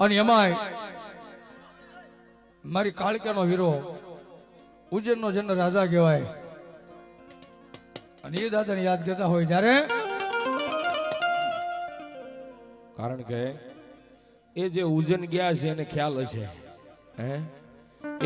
અને એમાંય મારી કાળકાનો વીરો ઉજ્જૈનનો જન્મ રાજા કહેવાય. અને એ દાદાને યાદ કરતા હોય ત્યારે કારણ કે એ જે ઉજ્જૈન ગયા છે એને ખ્યાલ હશે. હે?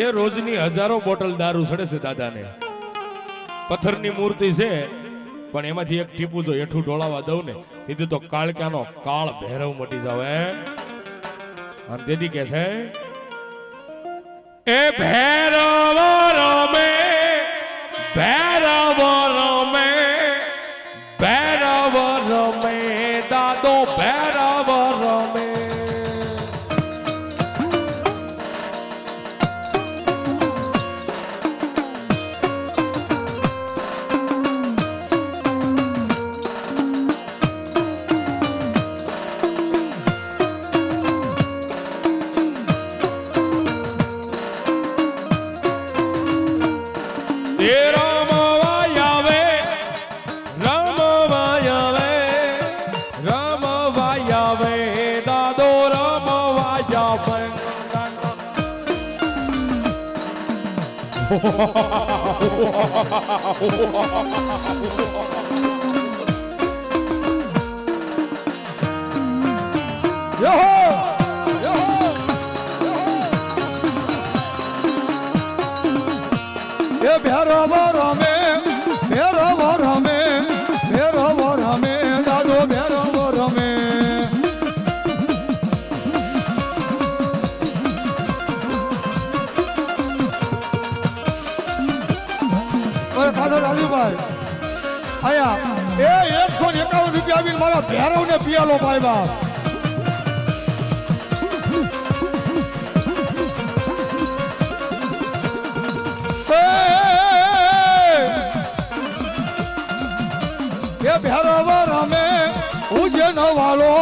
એ રોજની હજારો બોટલ દારૂ સડે છે દાદાને. પથ્થરની મૂર્તિ છે, પણ એમાંથી એક ટીપું જો હેઠું ઢોળાવા દઉં ને, તેથી તો કાળક્યાનો કાળ ભૈરવ મટી જાવ અને તેથી કે છે એ ભૈરવ રમે ભૈરવ યહો યહો એ ભેરવ રમે ભેરવ રાજુભાઈ આયા એ એકસો ને એકાવન રૂપિયા આવીને મારા ભેરવ ને પિયાલો ભાઈ બાપ. એ ભેરવ રમે, ઉજ્જૈન વાળો,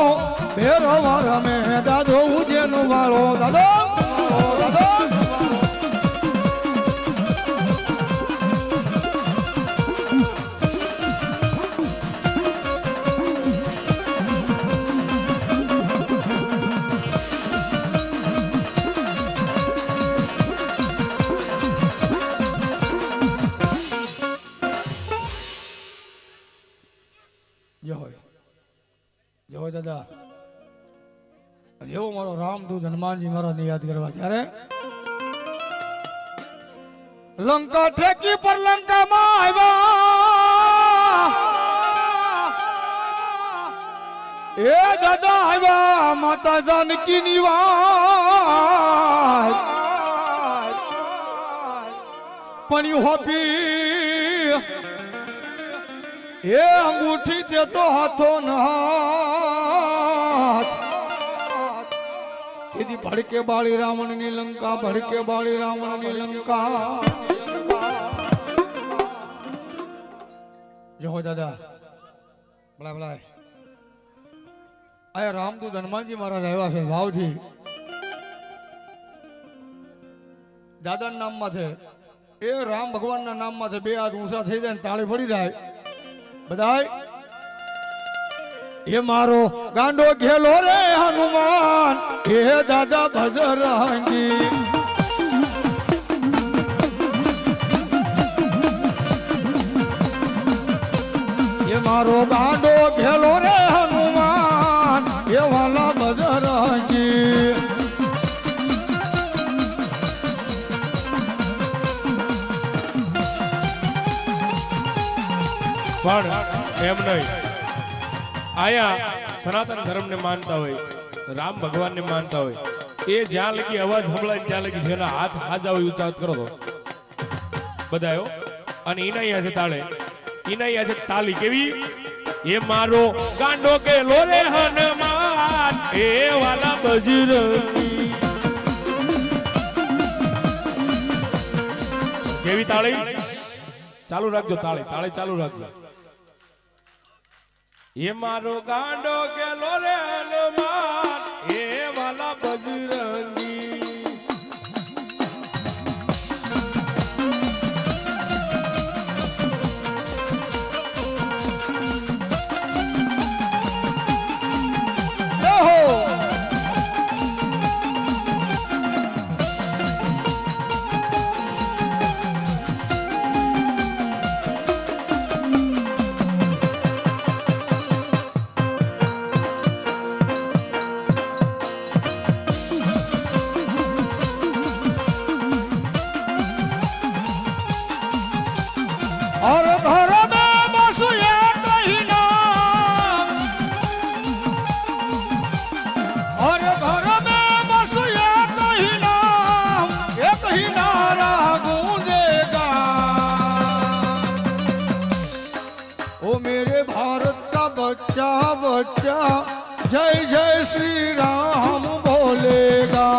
ભેરવ રમે, દાદો ઉજ્જૈન વાળો, દાદો. એવો મારો રામદૂત હનુમાનજી મહારાજને યાદ કરવા ત્યારે લંકા ઠેકી પર લંકામાં આવ્યા. એ દાદા આવ્યા માતા જાનકી ની વાત. પણ હોપી. એ અંગૂઠી તે તો હાથો ન તેથી ભડકે બાળી રાવણની લંકા, ભડકે બાળી રાવણની લંકા. જો દાદા, ભલા ભલા. આ રામદૂત હનુમાનજી મારા રહેવા છે ભાવથી દાદાના નામમાં છે. એ રામ ભગવાનના નામમાં છે. બે હાથ ઊંચા થઈ જાય ને તાળી પડી જાય. બધાય એ મારો ગાંડો ઘેલો રે હનુમાન. હે દાદા ભજરંગી એ મારો ગાંડો ઘેલો રે હનુમાન. એ વાલા ભજરંગી પણ એમ નહીં. આયા સનાતન ધર્મને માનતા હોય, રામ ભગવાનને માનતા હોય, એ જ્યાં લગી અવાજ સંભળાય ત્યાં લગી જેના હાથ હાજા હોય હાથ કરો તો. બધાયો અને એના અહીંયા છે તાળે. એના અહીંયા છે તાલી કેવી? એ મારો ગાંડો કે લોરે હનુમાન એ વાલા બજરંગી. કેવી તાળી? ચાલુ રાખજો તાળી તાળી ચાલુ રાખજો. એ મારો ગાંડો ગેલો રે बच्चा बच्चा जय जय श्री राम बोलेगा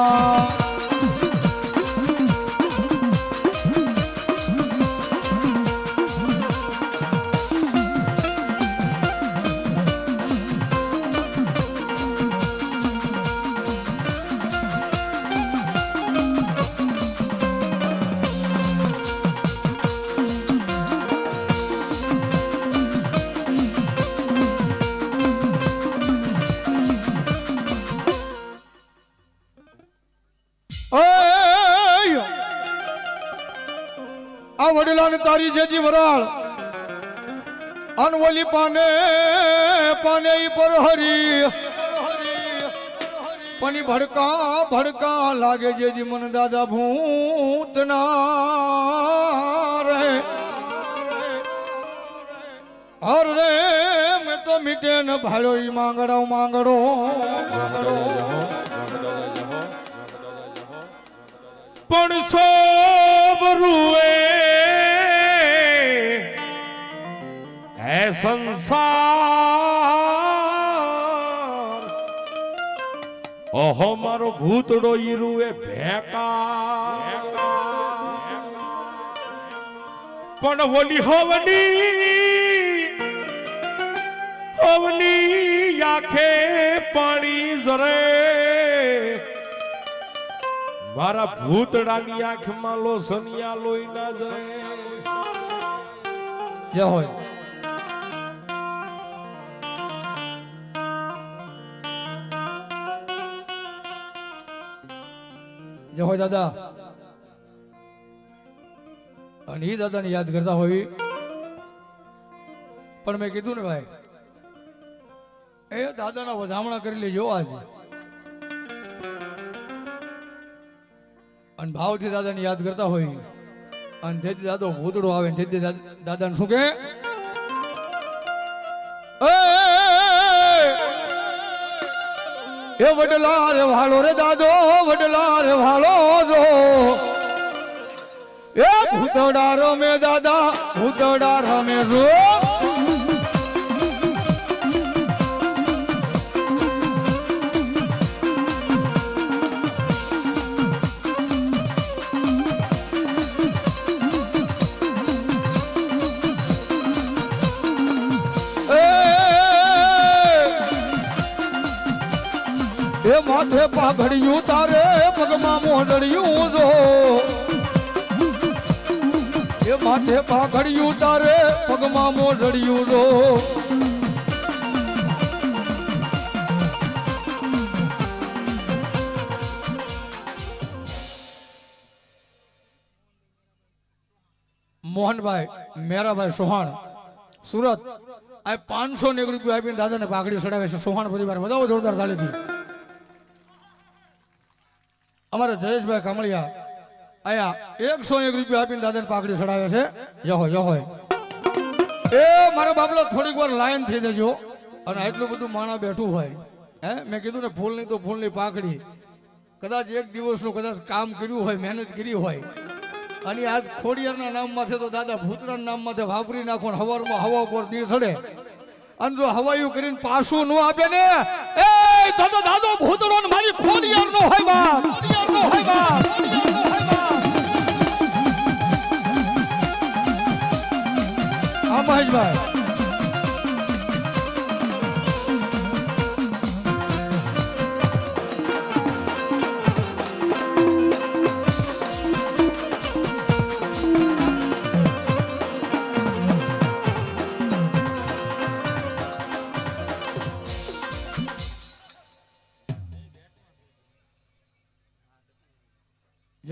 તારી જેજી વરાળ. અનવલી પાને પાને ઈ પર હરી. પણ ભડકા ભડકા લાગે જેજી મન દાદા ભૂત ના રહે હર રે, મેં તો મીટે ન ભાડો ઈ માંગડો માંગડો. પણ સોબ સંસાર. ઓહો મારો ભૂતડો ઈરુ એ ભેકા. પણ હોલી હોવની હોવની આંખે પાણી જરે મારા ભૂતડાની આંખમાં લો સનિયા લોહી ના જય હોય. જય દાદા. અને એ દાદાને યાદ કરતા હોય. પણ મેં કીધું ને ભાઈ, એ દાદાના વધામણા કરી લેજો આજે. અને ભાવથી દાદાને યાદ કરતા હોય. અને તેથી દાદો ભૂતડો આવે તેથી દાદ- દાદાને શું કે એ વડલા રે વાળો રે દાદો વડલા રે વાળો જો. એ ભૂતડા રમે દાદા, ભૂતડા રમે જો. એ માથે પાઘડિયું, તારે પગમાં મોડળિયું જો. એ માથે પાઘડિયું, તારે પગમાં મોડળિયું જો. મોહનભાઈ, મેરાભાઈ, સોહાણ, સુરત. આ પાંચસો ને એક રૂપિયા આપીને દાદાને પાઘડી ચડાવે છે. સોહાણ પરિવાર બધા જોરદાર તાલીથી અમારા જયેશભાઈ કમળિયા અહીંયા એકસો એક રૂપિયા આપીને દાદાને પાકડી ચડાવે છે. જહો જહો એ મારા બાપલો થોડીક વાર લાઈન થઈ જજો. અને આટલું બધું માણા બેઠું હોય. હે? મેં કીધું ને, ફૂલની તો ફૂલની પાકડી કદાચ એક દિવસનું કદાચ કામ કર્યું હોય, મહેનત કરી હોય. અને આજ ખોડિયારના નામમાંથી તો દાદા ભૂતરાના નામમાંથી વાપરી નાખો હવારમાં હવા ઉપર દી ચડે. અને હવાયું કરીને પાછું ન આપે ને. એ દાદા દાદો ભૂતરો મારી ખોડિયાર નો હોય બાપ. ખોડિયાર નો હોય બાપ. મહેશભાઈ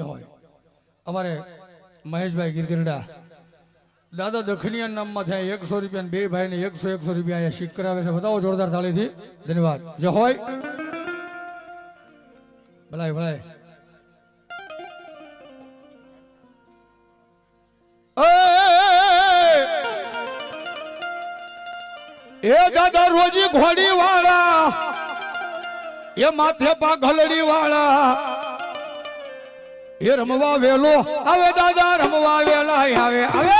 હોય. અમારે મહેશભાઈ ગીરગીરડા, દાદા દખનિયા નામમાં થયા, એકસો રૂપિયા બે ભાઈ ને એકસો એકસો રૂપિયા શીખ કરાવે છે. બતાવો જોરદાર થાળીથી ધન્યવાદ. જય હોય. ભલાય ભલાય. એ દાદા રોજી ઘોડી વાળા એ માથે પા ઘલડી વાળા એ રમવા વેલો આવે દાદા રમવા વેલા આવે આવે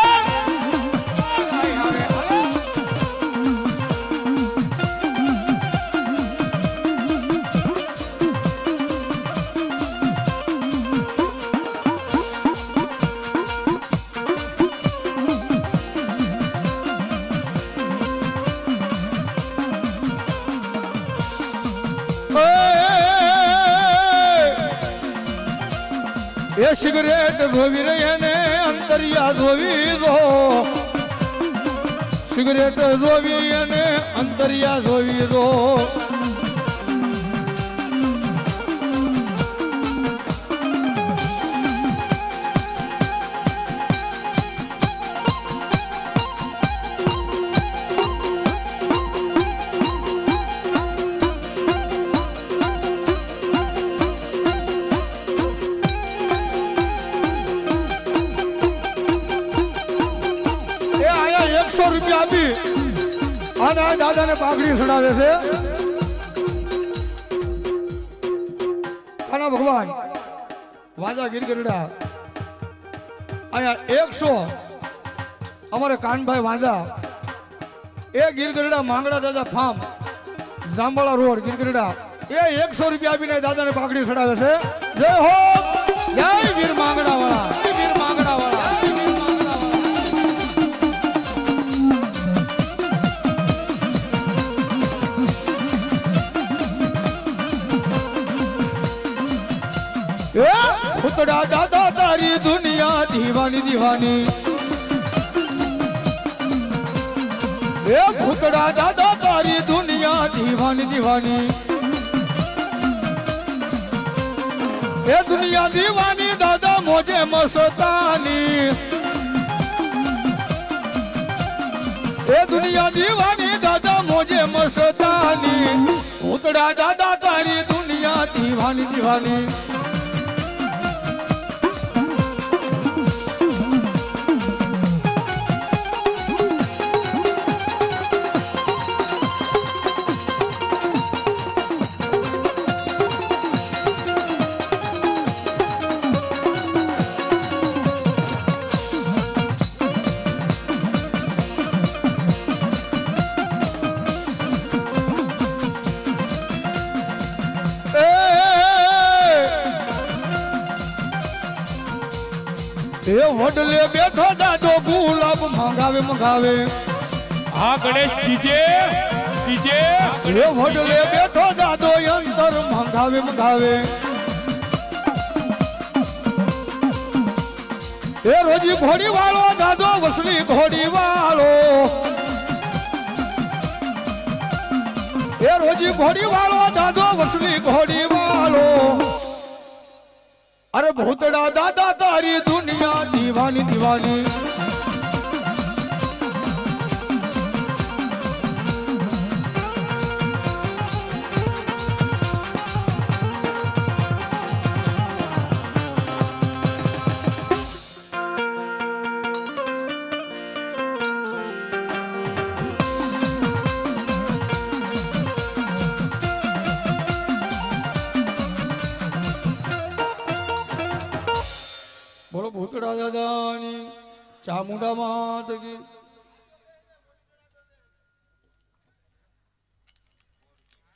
Oh! એ સિગરેટ ધોવી રહી ને અંતરિયા ધોવી દો. સિગરેટ ધોવી અને અંતરિયા ધોવી દો. પાઘડી ચડાવે છે. ખાના ભગવાન, વાજા ગીરગરડા અહીંયા એકસો, અમારે કાનભાઈ વાંજા. એ ગીરગરડા માંગડા દાદા ફાર્મ, જાંબાળા રોડ ગીરગરડા એ એકસો રૂપિયા આપીને દાદાને પાઘડી ચડાવે છે. જય હો, જય ગીર માંગડા વાળા પુતડા દાદા તારી દુનિયા દીવાની દીવાની. એ પુતડા દાદા તારી દુનિયા દીવાની દીવાની. એ દુનિયા દીવાની દાદા મોજે મસતાની. એ દુનિયા દીવાની દાદા મોજે મસતાની. પુતડા દાદા તારી દુનિયા દીવાની દીવાની. એ વડલે બેઠો દાદો ગુલાબ મંગાવે મંગાવે. હા ગણેશ ડીજે ડીજે. એ વડલે બેઠો દાદો અંતર મંગાવે મંગાવે. એ રોજી ઘોડી વાળો દાદો વસણી ઘોડી વાળો એ રોજી ઘોડી વાળો દાદો વસણી ઘોડી વાળો અરે ભૂતડા દાદા તારી દુનિયા દીવાની દીવાની. ભૂતડા દાદાની ચામુંડા માત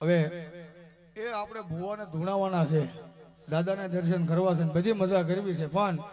હવે એ આપણે ભુવાને ધૂણાવાના છે. દાદાને દર્શન કરવા છે બધી મજા કરવી છે, પણ